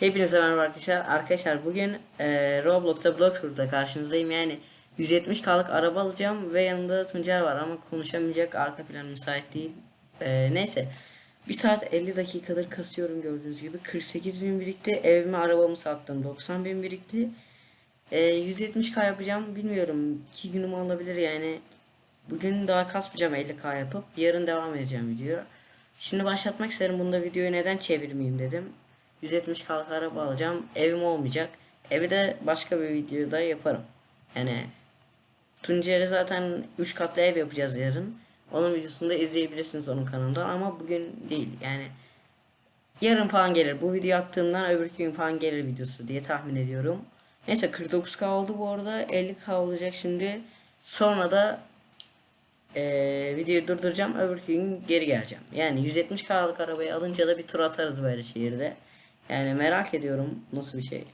Hepinize merhaba arkadaşlar. Arkadaşlar bugün e, Roblox'ta Bloxburg'da karşınızdayım. Yani 170K'lık araba alacağım ve yanımda Tuncay var ama konuşamayacak arka plan müsait değil. E, neyse. 1 saat 50 dakikadır kasıyorum gördüğünüz gibi. 48 bin birikti. Evime arabamı sattım. 90 bin birikti. E, 170K yapacağım. Bilmiyorum. 2 günümü alabilir yani. Bugün daha kasmayacağım 50K yapıp. Yarın devam edeceğim video. Şimdi başlatmak isterim. Bunda videoyu neden çevirmeyeyim dedim. 170 kalk araba alacağım. Evim olmayacak. Evi de başka bir videoda yaparım. Yani Tuncer'e zaten 3 katlı ev yapacağız yarın. Onun videosunu da izleyebilirsiniz onun kanalında ama bugün değil. Yani yarın falan gelir. Bu video attığımdan öbür gün falan gelir videosu diye tahmin ediyorum. Neyse 49k oldu bu arada. 50k olacak şimdi. Sonra da eee videoyu durduracağım. Öbür gün geri geleceğim. Yani 170k'lık arabayı alınca da bir tur atarız böyle şehirde. Yani merak ediyorum nasıl bir şey.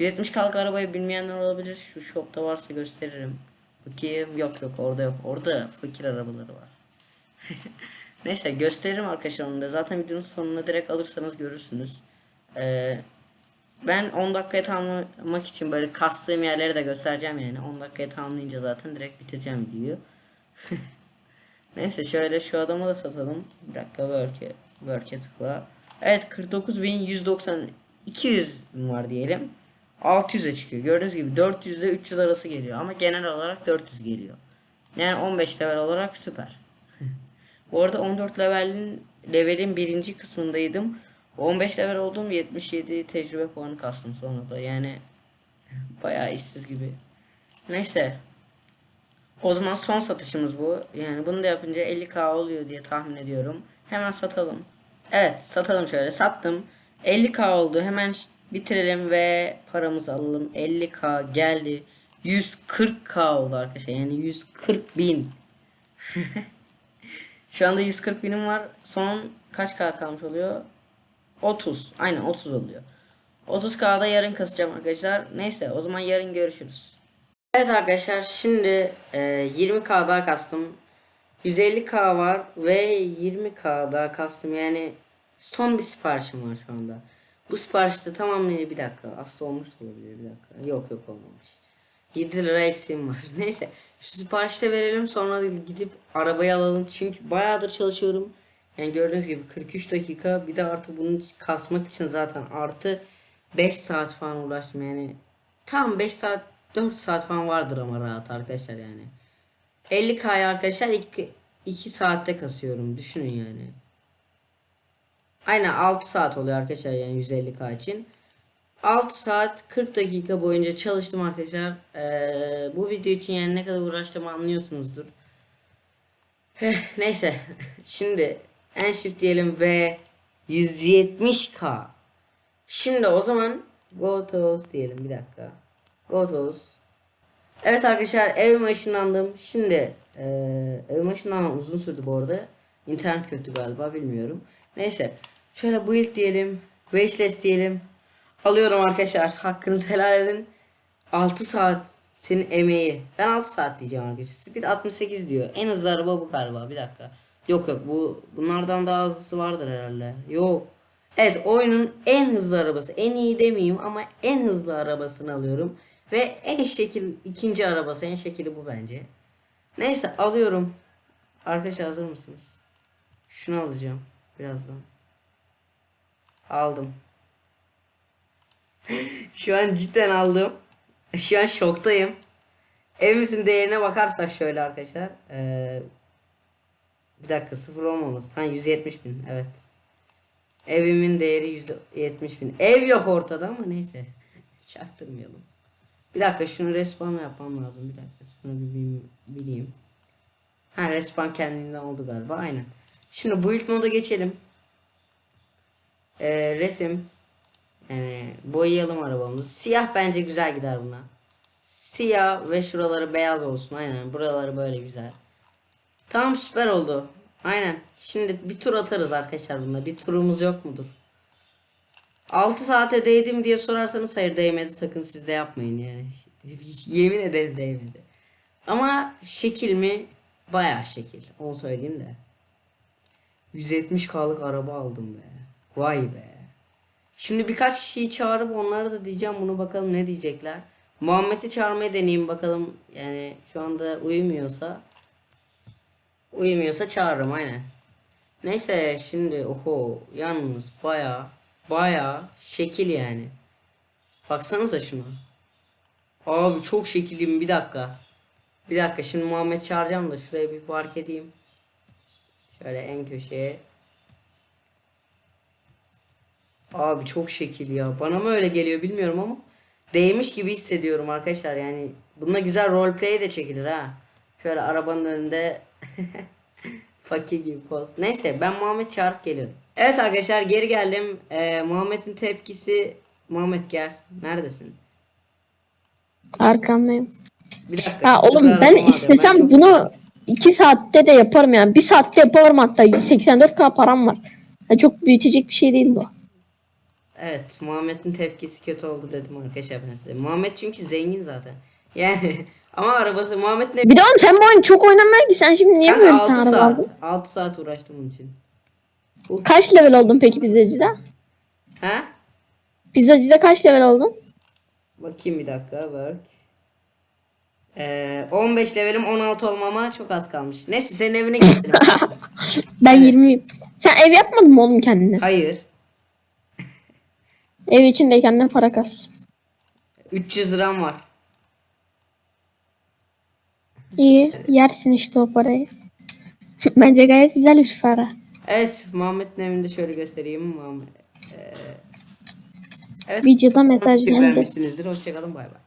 170k'lık arabayı bilmeyenler olabilir. Şu shopta varsa gösteririm. Bakayım yok yok orada yok. Orada fakir arabaları var. Neyse gösteririm arkadaşlar onu da. Zaten videonun sonuna direkt alırsanız görürsünüz. Ee, ben 10 dakikaya tamamlamak için böyle kastığım yerleri de göstereceğim yani. 10 dakikaya tamamlayınca zaten direkt bitireceğim videoyu. Neyse şöyle şu adamı da satalım. Bir dakika work'e work'e tıkla. Evet 49.190 200 var diyelim. 600'e çıkıyor. Gördüğünüz gibi 400 ile 300 arası geliyor ama genel olarak 400 geliyor. Yani 15 level olarak süper. Bu arada 14 levelin levelin birinci kısmındaydım. 15 level oldum 77 tecrübe puanı kastım sonra da yani bayağı işsiz gibi. Neyse. O zaman son satışımız bu. Yani bunu da yapınca 50k oluyor diye tahmin ediyorum. Hemen satalım. Evet satalım şöyle sattım. 50k oldu hemen bitirelim ve paramızı alalım. 50k geldi. 140k oldu arkadaşlar yani 140 bin. Şu anda 140 binim var. Son kaç k kalmış oluyor? 30. Aynen 30 oluyor. 30k'da yarın kasacağım arkadaşlar. Neyse o zaman yarın görüşürüz. Evet arkadaşlar şimdi e, 20k daha kastım. 150k var ve 20k daha kastım yani son bir siparişim var şu anda. Bu siparişte tamamlayınca bir dakika aslında olmuş olabilir bir dakika. Yok yok olmamış. 7 lira eksiğim var. Neyse şu siparişte verelim sonra gidip arabayı alalım çünkü bayağıdır çalışıyorum. Yani gördüğünüz gibi 43 dakika bir de artık bunu kasmak için zaten artı 5 saat falan uğraştım yani. Tam 5 saat 4 saat falan vardır ama rahat arkadaşlar yani. 50K'ya arkadaşlar 2, 2 saatte kasıyorum düşünün yani. Aynen 6 saat oluyor arkadaşlar yani 150K için. 6 saat 40 dakika boyunca çalıştım arkadaşlar. Ee, bu video için yani ne kadar uğraştığımı anlıyorsunuzdur. Heh, neyse şimdi en shift diyelim ve 170k. Şimdi o zaman go to diyelim bir dakika. Go to Evet arkadaşlar evime ışınlandım. Şimdi eee evime ışınlanmam uzun sürdü bu arada. İnternet kötü galiba bilmiyorum. Neyse şöyle build diyelim. Wishlist diyelim. Alıyorum arkadaşlar. Hakkınızı helal edin. 6 saat senin emeği. Ben 6 saat diyeceğim arkadaşlar. Speed 68 diyor. En hızlı araba bu galiba. Bir dakika. Yok yok bu bunlardan daha hızlısı vardır herhalde. Yok. Evet oyunun en hızlı arabası. En iyi demeyeyim ama en hızlı arabasını alıyorum. Ve en şekil ikinci arabası. En şekili bu bence. Neyse alıyorum. Arkadaşlar hazır mısınız? Şunu alacağım birazdan. Aldım. Şu an cidden aldım. Şu an şoktayım. Evimizin değerine bakarsak şöyle arkadaşlar. Ee, bir dakika sıfır olmaması. Ha 170 bin evet. Evimin değeri 170 bin. Ev yok ortada ama neyse. Çaktırmayalım. Bir dakika şunu respawn yapmam lazım. Bir dakika şunu bileyim. bileyim. Ha respawn kendinden oldu galiba. Aynen. Şimdi build moda geçelim. Ee, resim. Yani boyayalım arabamızı. Siyah bence güzel gider buna. Siyah ve şuraları beyaz olsun. Aynen. Buraları böyle güzel. Tamam süper oldu. Aynen. Şimdi bir tur atarız arkadaşlar bunda. Bir turumuz yok mudur? 6 saate değdi mi diye sorarsanız hayır değmedi. Sakın siz de yapmayın yani. Yemin ederim değmedi. Ama şekil mi? Bayağı şekil. Onu söyleyeyim de. 170K'lık araba aldım be. Vay be. Şimdi birkaç kişiyi çağırıp onlara da diyeceğim bunu bakalım ne diyecekler. Muhammed'i çağırmaya deneyeyim bakalım. Yani şu anda uyumuyorsa uyumuyorsa çağırırım aynen. Neyse şimdi oho yalnız baya baya şekil yani. Baksanıza şuna. Abi çok şekilim bir dakika. Bir dakika şimdi Muhammed çağıracağım da şuraya bir park edeyim. Şöyle en köşeye. Abi çok şekil ya. Bana mı öyle geliyor bilmiyorum ama değmiş gibi hissediyorum arkadaşlar. Yani bununla güzel roleplay de çekilir ha. Şöyle arabanın önünde fakir gibi poz. Neyse ben Muhammed çağırıp geliyorum. Evet arkadaşlar geri geldim. Ee, Muhammed'in tepkisi Muhammed gel. Neredesin? Arkandayım. Bir dakika. Ya oğlum ben istesem çok bunu merak ettim. 2 saatte de yaparım yani. 1 saatte yaparım hatta. 184k param var. Ya çok büyütecek bir şey değil bu. Evet, Muhammed'in tepkisi kötü oldu dedim arkadaşlar ben size. Muhammed çünkü zengin zaten. Yani ama arabası Muhammed ne? Bir de oğlum sen bu oyunu çok oynamaya ki sen şimdi niye böyle bir 6 tane araba aldın? saat. 6 saat uğraştım bunun için. Kaç level oldun peki pizzacıda? Ha? Pizzacıda kaç level oldun? Bakayım bir dakika work. Ee, 15 levelim 16 olmama çok az kalmış. Neyse senin evine gidelim. Ben Evet. 20'yim. Sen ev yapmadın mı oğlum kendine? Hayır. Ev için de kendine para kas. 300 liram var. İyi yersin işte o parayı. Bence gayet güzel bir para. Evet, Muhammed'in evini de şöyle göstereyim. Muhammed. Ee, evet. Videoda mesaj geldi. Beğenmişsinizdir. Hoşçakalın. Bay bay.